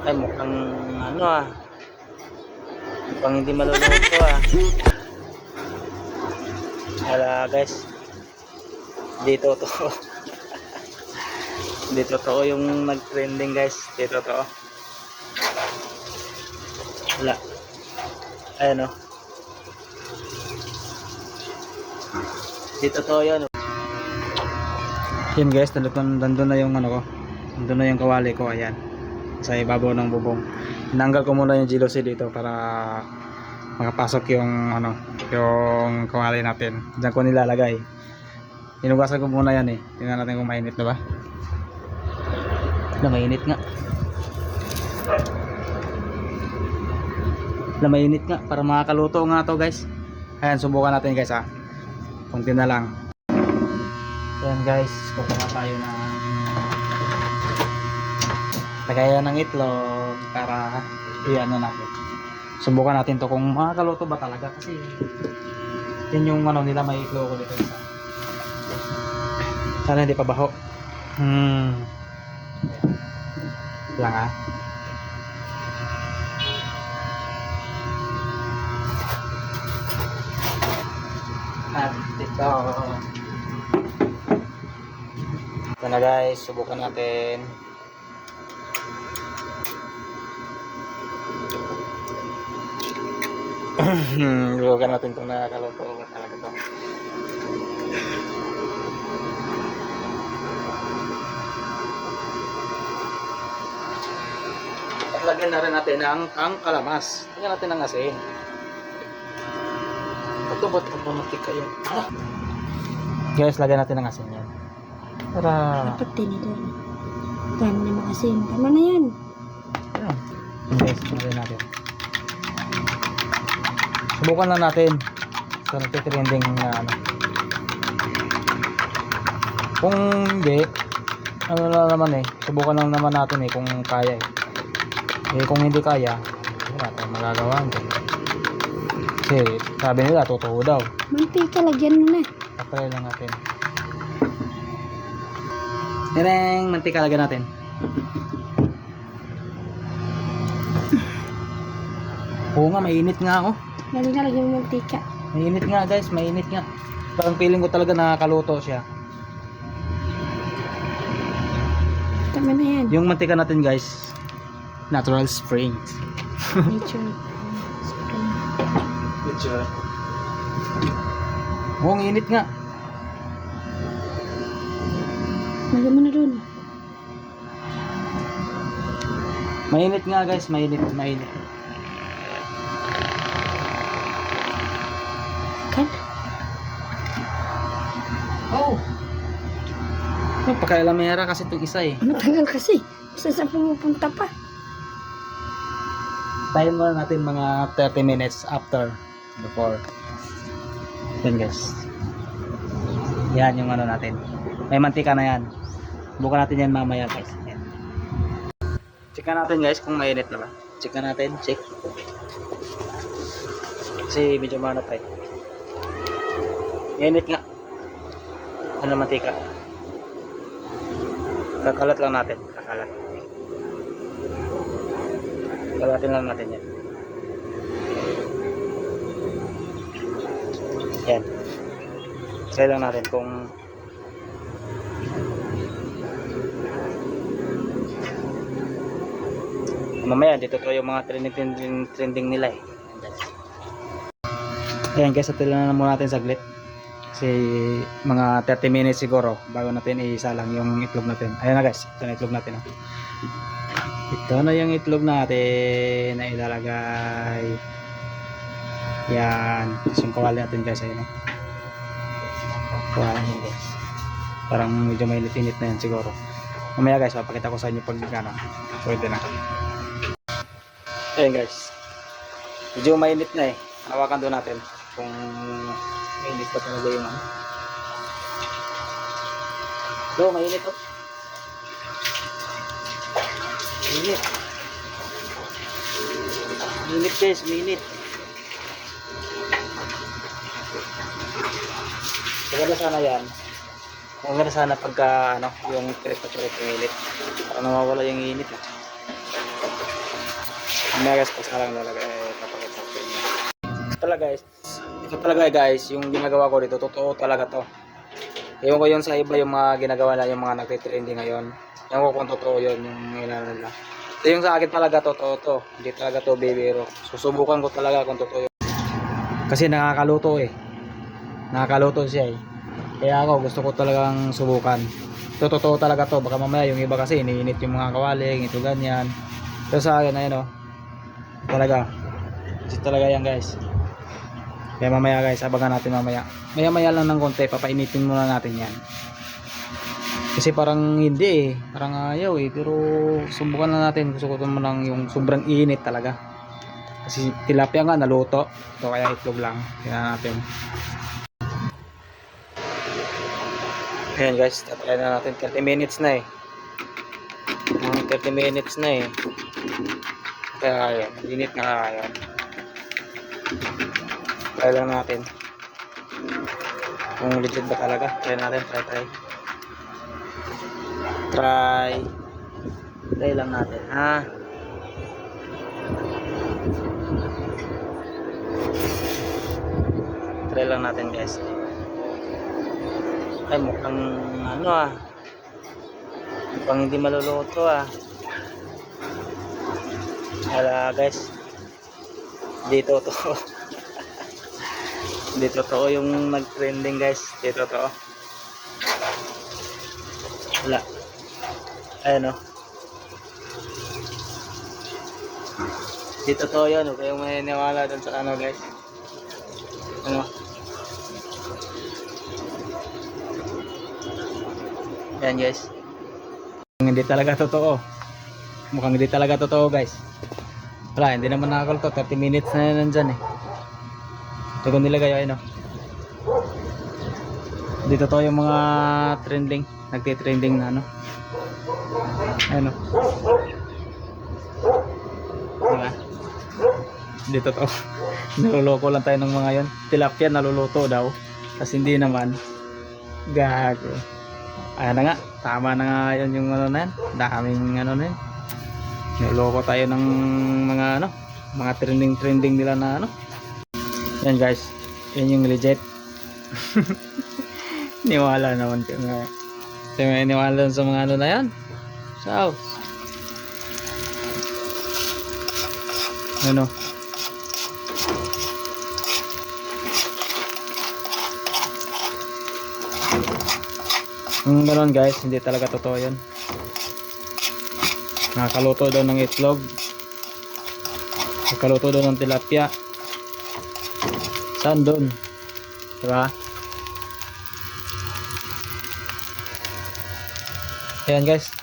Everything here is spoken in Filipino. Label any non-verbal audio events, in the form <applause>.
Ay, mukhang ano ah. Mukhang hindi maluluto ah. Wala guys. Dito to. Dito to yung nag-trending guys. Dito to. Wala. Ayan oh. Dito to yun. Yan guys, nandun, nandun na yung ano ko. Nandun na yung kawali ko, ayan. Sa ibabaw ng bubong. Tinanggal ko muna yung jealousy dito para makapasok yung ano, yung kawali natin. Diyan ko nilalagay. Inugasan ko muna yan eh. Tingnan natin kung mainit na ba. Na mainit nga. Na mainit nga para makakaluto nga to guys. Ayan, subukan natin guys ah. Kunti na lang. Ayan guys, kukuha tayo ng lagayan ng itlog para iyan na natin. Subukan natin to kung makakaluto ba talaga kasi yan yung ano nila may itlog ko dito. Sana hindi pa baho. Hmm. Lang ah. At ito. Ito na guys, subukan natin. Subukan natin kung nakakaluto ba talaga to. Lagyan na rin natin ang, ang kalamas. Lagyan natin ang asin. Ito ba't pamatik kayo? Ah. Guys, lagyan natin ang asin yan. Para... Dapat din ito. Dami na makasin. Tama na yan. Guys, lagyan natin. Subukan lang natin. Sa nagtitrending na ano. Kung hindi, ano na naman eh, subukan lang naman natin eh kung kaya eh. Eh kung hindi kaya, wala tayong magagawa. Kasi sabi nila, totoo daw. Mantika, lagyan mo na. Patry lang natin. Tereng, mantika lagyan natin. Oo nga, mainit nga ako. Lalo na lagyan mo mantika. Mainit nga guys, mainit nga. Parang feeling ko talaga nakakaluto siya. Tama na yan. Yung mantika natin guys, natural springs. Nature. Spring. Picture. <laughs> Oo, ang init nga. Lagyan mo na dun. Mainit nga guys, mainit, mainit. Kan? Oh! Oh, pakailamera kasi itong isa eh. Matagal kasi. Basta saan pumupunta pa. Tayo muna natin mga 30 minutes after before. Yan guys. Yan yung ano natin. May mantika na yan. Bukan natin yan mamaya guys. Yan. Checkan natin guys kung mainit na ba. Checkan natin. Check. Kasi medyo mana pa eh. Mainit nga. Ano mantika. Kakalat lang natin. Kakalat. Kalatin lang natin yan. Yan. Try lang natin kung mamaya dito to yung mga trending trending, trending nila eh. Ayan guys, atin lang muna natin saglit. Kasi mga 30 minutes siguro bago natin isalang yung itlog natin. Ayan na guys, ito na itlog natin. ah. Ito na yung itlog natin na ilalagay. Yan. Tapos yung kawali natin guys. Ayun. oh. Kawali yun guys. Parang medyo mainit-init na yan siguro. Mamaya guys, papakita ko sa inyo pag ano. Pwede na. Ayun guys. Medyo mainit na eh. Hawakan doon natin. Kung mainit pa talaga yung ano. Do, mainit oh. Minit. Minit guys, minit. Maganda sana yan. Maganda sana pagka ano, yung yung init. Para nawawala yung init. Eh. Mamaya guys, pagsalang talaga eh, papakita ko talaga guys, ito talaga guys, yung ginagawa ko dito, totoo talaga to. Ewan ko yun sa iba yung mga ginagawa na yung mga nagtitrending ngayon. Ewan ko kung totoo yun, yung inano nila. Ito yung sa akin talaga totoo to. Hindi talaga to bibiro. Susubukan ko talaga kung totoo yun. Kasi nakakaluto eh. Nakakaluto siya eh. Kaya ako gusto ko talagang subukan. Ito totoo talaga to. Baka mamaya yung iba kasi iniinit yung mga kawaling, ito ganyan. Pero sa akin ayun oh. Talaga. Kasi talaga yan guys. Kaya mamaya guys, abangan natin mamaya. Maya maya lang ng konti, papainitin muna natin yan. Kasi parang hindi eh. Parang ayaw eh. Pero subukan na natin. Gusto ko naman lang yung sobrang init talaga. Kasi tilapia nga naluto. Ito kaya itlog lang. Tingnan natin. Ayan guys, tatry na natin. 30 minutes na eh. Mga 30 minutes na eh. Kaya ayun, init na kaya. Try lang natin. Kung legit ba talaga. Try natin, try, try. Try. Try lang natin, ha? Try lang natin guys. Ay, mukhang ano ah. Mukhang hindi maluluto ah. Wala guys. Dito to. <laughs> Dito to yung nag-trending guys. Dito to. Wala. Ayan oh. Dito to yun. Huwag kayong maniniwala dun sa ano guys. Ano? Yan guys. Hindi talaga totoo. Mukhang hindi talaga totoo guys. Wala, hindi naman nakakalto. 30 minutes na yan nandyan eh. Ito ko nilagay ayun oh. Hindi totoo yung mga trending. Nagtitrending na ano. Ayun oh. Diba? Hindi totoo. <laughs> Naluloko lang tayo ng mga yon. Tilapia naluluto daw. Kasi hindi naman. Gago. Ayan na nga, tama na nga yun yung ano na yan. Daming ano na yun. Niloko tayo ng mga ano, mga trending trending nila na ano. Yan guys, yan yung legit. <laughs> niwala naman nga. Kasi may niwala sa mga ano na yan. So, ano, Yung gano'n guys, hindi talaga totoo yun. Nakakaluto daw ng itlog. Nakakaluto daw ng tilapia. Saan doon? Diba? Ayan guys.